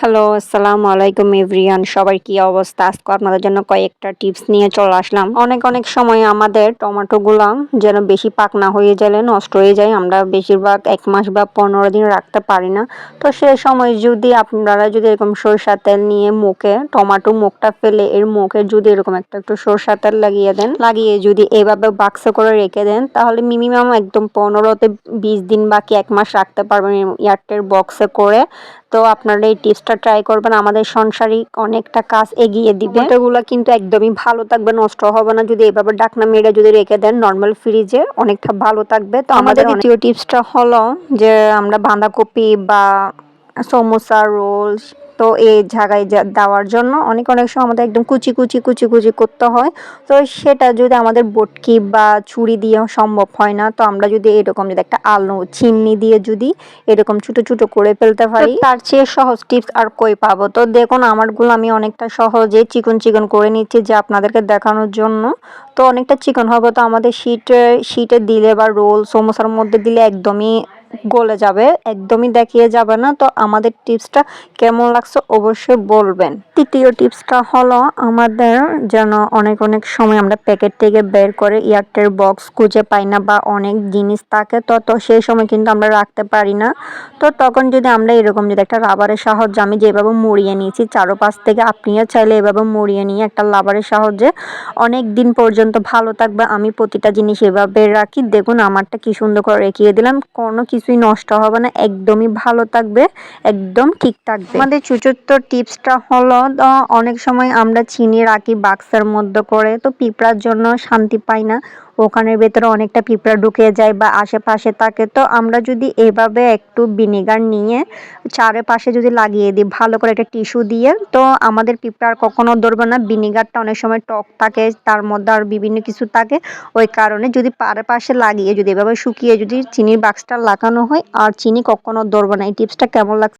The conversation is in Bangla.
হ্যালো আসসালামু আলাইকুম এভরিয়ান সবার কি অবস্থা? আজকে আপনাদের জন্য কয়েকটা টিপস নিয়ে চলে আসলাম। অনেক অনেক সময় আমাদের টমেটোগুলা যেন বেশি পাক না হয়ে গেলে নষ্ট হয়ে যায়। আমরা বেশিরভাগ এক মাস বা পনেরো দিন রাখতে পারি না। তো সে সময় যদি আপনারা যদি এরকম সরষা তেল নিয়ে মুখে টমেটো মুখটা ফেলে, এর মুখে যদি এরকম একটা একটু সরষা তেল লাগিয়ে দেন, লাগিয়ে যদি এভাবে বাক্সে করে রেখে দেন, তাহলে মিনিমাম একদম পনেরোতে বিশ দিন বাকি এক মাস রাখতে পারবেন এয়ারটেল বক্সে করে। তো আপনারা এই টিপসটা ট্রাই করবেন আমাদের সংসারিক অনেকটা কাজ এগিয়ে দিবে। এগুলো কিন্তু একদমই ভালো থাকবে নষ্ট হবে না। যদি এভাবে ডাকনা মেরে যদি রেখে দেন নর্মাল ফ্রিজে অনেকটা ভালো থাকবে। তো আমাদের দ্বিতীয় টিপসটা হলো যে আমরা বাঁধাকপি বা সমোসা রোলস তো এই জায়গায় দেওয়ার জন্য অনেক অনেক সময় আমাদের একদম কুচি কুচি কুচি কুচি করতে হয়। তো সেটা যদি আমাদের বটকি বা ছুরি দিয়ে সম্ভব হয় না তো আমরা যদি এরকম যদি একটা আলু চিন্নি দিয়ে যদি এরকম ছোটো ছোটো করে ফেলতে পারি। তার চেয়ে সহজ টিপস আর কই পাবো? তো দেখুন আমারগুলো আমি অনেকটা সহজে চিকন চিকন করে নিচ্ছি যে আপনাদেরকে দেখানোর জন্য। তো অনেকটা চিকন হবে। তো আমাদের শীটে শীটে দিলে বা রোল সমোসার মধ্যে দিলে একদমই গলে যাবে, একদমই দেখিয়ে যাবে না। তো আমাদের টিপসটা কেমন লাগছে অবশ্যই বলবেন। তৃতীয় টিপসটা হলো আমাদের যেন অনেক অনেক সময় আমরা প্যাকেট থেকে বের করে এয়ারটেল বক্স খুঁজে পাই না বা অনেক জিনিস থাকে, তো তো সেই সময় কিন্তু আমরা রাখতে পারি না। তো তখন যদি আমরা এরকম যদি একটা রাবারের সাহায্যে আমি যেভাবে মুড়িয়ে নিয়েছি, চারোপাশ থেকে আপনিও চাইলে এভাবে মুড়িয়ে নিয়ে একটা রাবারের সাহায্যে অনেক দিন পর্যন্ত ভালো থাকবে। আমি প্রতিটা জিনিস এভাবে রাখি। দেখুন, আমারটা কি সুন্দর করে রেখে দিলাম। কোনো কিছুই নষ্ট হবে না, একদমই ভালো থাকবে, একদম ঠিক থাকবে। আমাদের চতুর্থ টিপসটা হলো অনেক সময় আমরা চিনি রাখি বাক্সের মধ্যে করে, তো পিঁপড়ার জন্য শান্তি পাই না। ওখানের ভেতরে অনেকটা পিঁপড়া ঢুকে যায় বা আশেপাশে থাকে, তো আমরা যদি এভাবে একটু ভিনেগার নিয়ে চারিপাশে যদি লাগিয়ে দিই, ভালো করে একটা টিস্যু দিয়ে, তো আমাদের পিঁপড়া আর কখনো ধরবে না। ভিনেগারটা অনেক সময় টক থাকে, তার মধ্যে আর বিভিন্ন কিছু থাকে। ওই কারণে যদি পারে পাশে লাগিয়ে, যদি এভাবে শুকিয়ে যদি চিনির বাক্সটা লাগানো হয়। আর চিনি কখনো ধরবে না। এই টিপসটা কেমন লাগছে?